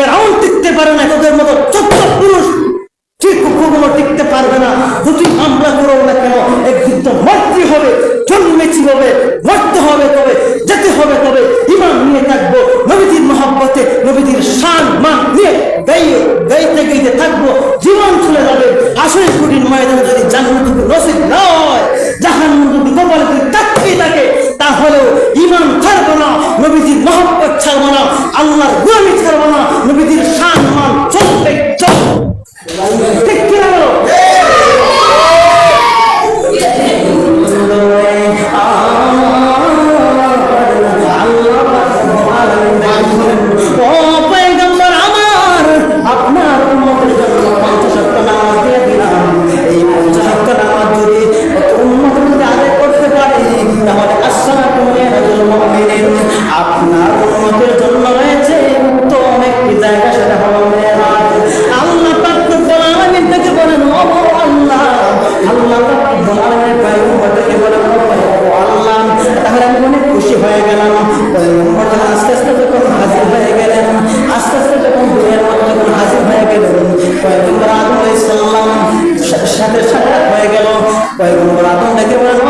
ফেরাউন টিকতে পারে না, তোদের মতো চোদ্দ পুরুষ ঠিক কখনো টিকতে পারবে না। দুটি হামলা করো না কেন, একদিন তো মরতে হবে জন্মেছি হবে মরতে হবে তবে, যেতে হবে তবে। ইমান নিয়ে থাকব, নবীজির মহাব্বতে, নবীজির শান, মান নিয়ে গাইয়ে, গাইতে গাইতে থাকব। জীবন চলে যাবে আসলে কঠিন ময়দানে যদি জান্নাতুকে নসিব না আল্লাহর গোলামি ছাড়বো না। নবীদের সান মান চলবে চল। ঠিক হয়ে গেলাম যখন আস্তে আস্তে যখন হাজির হয়ে গেলেন আস্তে আস্তে যখন দুনিয়ার মধ্যে যখন হাজির হয়ে গেলেন পয়গম্বর আদম আলাইহিস সালাম সাথে সাক্ষাৎ হয়ে গেল। পয়গম্বর আদম ডেকে বলেন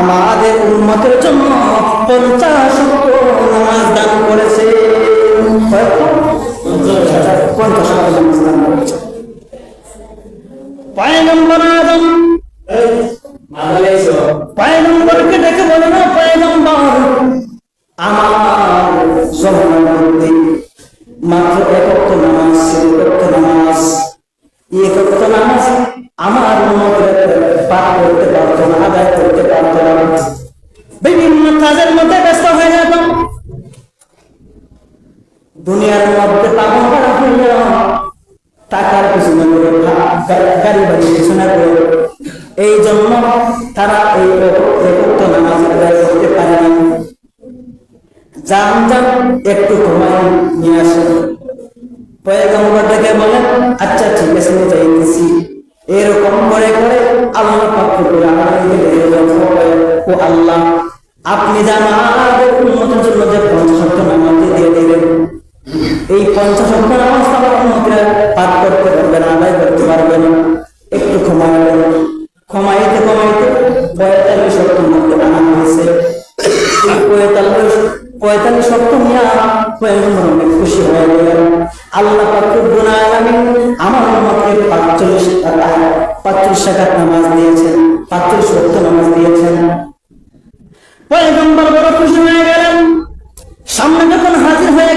আমাদের উম্মতের জন্য পঞ্চাশ পয়গম্বর আদম। পয়গম্বরকে ডেকে বলে, না, পয়গম্বর, আমার জমানবন্দি মাত্র একত্র নামাজ একত্র নামাজ। একত্র নামাজ আমার উন্মতের পাঠ করতে পারতো না, আদায় করতে পারতো না। মধ্যে ব্যস্ত হয়ে যেত দুনিয়ার মধ্যে পাগল করা হইল এই জন্য তারা এই একত্র নামাজ আদায় করতে পারে না। যান যান একটু ঘুমায় নিয়ে আসে। পয়গম্বর ডেকে বলেন আচ্ছা ঠিক আছে যাইতেছি। এরকম করে করে আল্লাহ পাক ও আল্লাহ, আপনি জান আমাদের উন্নতির জন্য যে পঞ্চাশত্ব নামাজ দিয়ে দিলেন, এই পঞ্চাশত্ব নামাজ পয়গম্বর অনেক খুশি হয়ে গেলেন। আল্লাহ পাক রব্বুল আলামিন আমার উম্মতকে পাঁচচল্লিশ পাঁচচল্লিশ টাকার নামাজ দিয়েছেন, পাঁচচল্লিশ সত্য নামাজ দিয়েছেন। পয়গম্বর বড় খুশি হয়ে গেলেন। সামনে যখন হাজির হয়ে